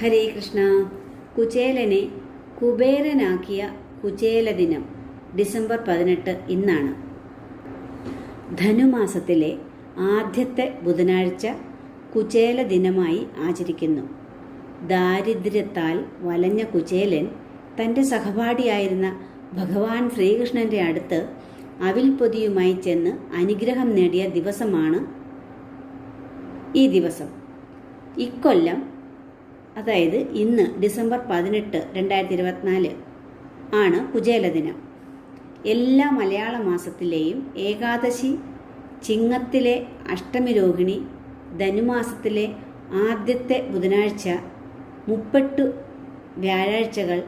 ഹരേ കൃഷ്ണ. കുചേലനെ കുബേരനാക്കിയ കുചേല ദിനം ഡിസംബർ പതിനെട്ട് ഇന്നാണ്. ധനുമാസത്തിലെ ആദ്യത്തെ ബുധനാഴ്ച കുചേല ദിനമായി ആചരിക്കുന്നു. ദാരിദ്ര്യത്താൽ വലഞ്ഞ കുചേലൻ തന്റെ സഹപാഠിയായിരുന്ന ഭഗവാൻ ശ്രീകൃഷ്ണന്റെ അടുത്ത് അവിൽ പൊതിയുമായി ചെന്ന് അനുഗ്രഹം നേടിയ ദിവസമാണ് ഈ ദിവസം. ഇക്കൊല്ലം അതായത് ഇന്ന് ഡിസംബർ പതിനെട്ട് രണ്ടായിരത്തി ഇരുപത്തിനാല് ആണ് കുചേല ദിനം എല്ലാ മലയാള മാസത്തിലെയും ഏകാദശി ചിങ്ങത്തിലെ അഷ്ടമി രോഹിണി ധനുമാസത്തിലെ ആദ്യത്തെ ബുധനാഴ്ച മുപ്പെട്ട് വ്യാഴാഴ്ചകൾ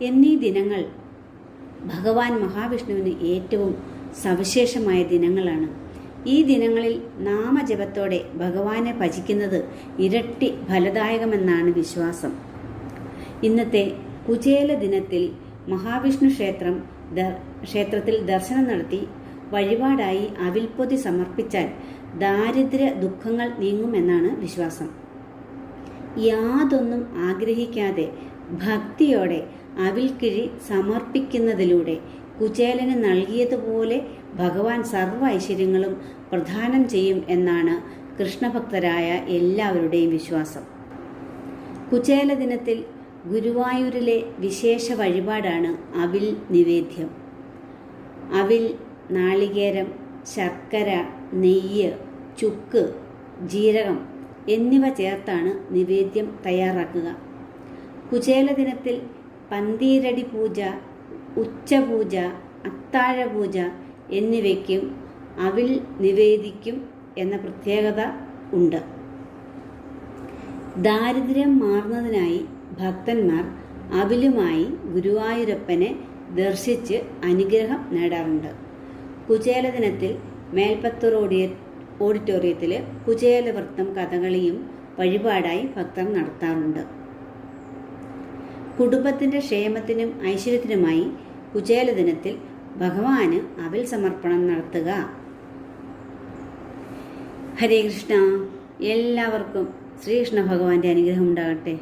എന്നീ ദിനങ്ങൾ ഭഗവാൻ മഹാവിഷ്ണുവിന് ഏറ്റവും സവിശേഷമായ ദിനങ്ങളാണ്. ഈ ദിനങ്ങളിൽ നാമജപത്തോടെ ഭഗവാനെ ഭജിക്കുന്നത് ഇരട്ടി ഫലദായകമെന്നാണ് വിശ്വാസം. ഇന്നത്തെ കുചേല ദിനത്തിൽ മഹാവിഷ്ണു ക്ഷേത്രം ക്ഷേത്രത്തിൽ ദർശനം നടത്തി വഴിപാടായി അവിൽപ്പൊതി സമർപ്പിച്ചാൽ ദാരിദ്ര്യ ദുഃഖങ്ങൾ നീങ്ങുമെന്നാണ് വിശ്വാസം. യാതൊന്നും ആഗ്രഹിക്കാതെ ഭക്തിയോടെ അവിൽക്കിഴി സമർപ്പിക്കുന്നതിലൂടെ കുചേലന് നൽകിയതുപോലെ ഭഗവാൻ സർവ ഐശ്വര്യങ്ങളും പ്രദാനം ചെയ്യും എന്നാണ് കൃഷ്ണഭക്തരായ എല്ലാവരുടെയും വിശ്വാസം. കുചേല ദിനത്തിൽ ഗുരുവായൂരിലെ വിശേഷ വഴിപാടാണ് അവിൽ നിവേദ്യം. അവിൽ നാളികേരം ശർക്കര നെയ്യ് ചുക്ക് ജീരകം എന്നിവ ചേർത്താണ് നിവേദ്യം തയ്യാറാക്കുക. കുചേല ദിനത്തിൽ പന്തീരടി പൂജ ഉച്ചപൂജ അത്താഴപൂജ എന്നിവയ്ക്കും അവിൽ നിവേദിക്കും എന്ന പ്രത്യേകത ഉണ്ട്. ദാരിദ്ര്യം മാറുന്നതിനായി ഭക്തന്മാർ അവിലുമായി ഗുരുവായൂരപ്പനെ ദർശിച്ച് അനുഗ്രഹം നേടാറുണ്ട്. കുചേല ദിനത്തിൽ മേൽപ്പത്തൂർ ഓഡിയ ഓഡിറ്റോറിയത്തിൽ കുചേലവൃത്തം കഥകളിയും വഴിപാടായി ഭക്തർ നടത്താറുണ്ട്. കുടുംബത്തിന്റെ ക്ഷേമത്തിനും ഐശ്വര്യത്തിനുമായി കുചേല ദിനത്തിൽ ഭഗവാന് അവിൽ സമർപ്പണം നടത്തുക. ഹരേ കൃഷ്ണ. എല്ലാവർക്കും ശ്രീകൃഷ്ണ ഭഗവാന്റെ അനുഗ്രഹം ഉണ്ടാകട്ടെ.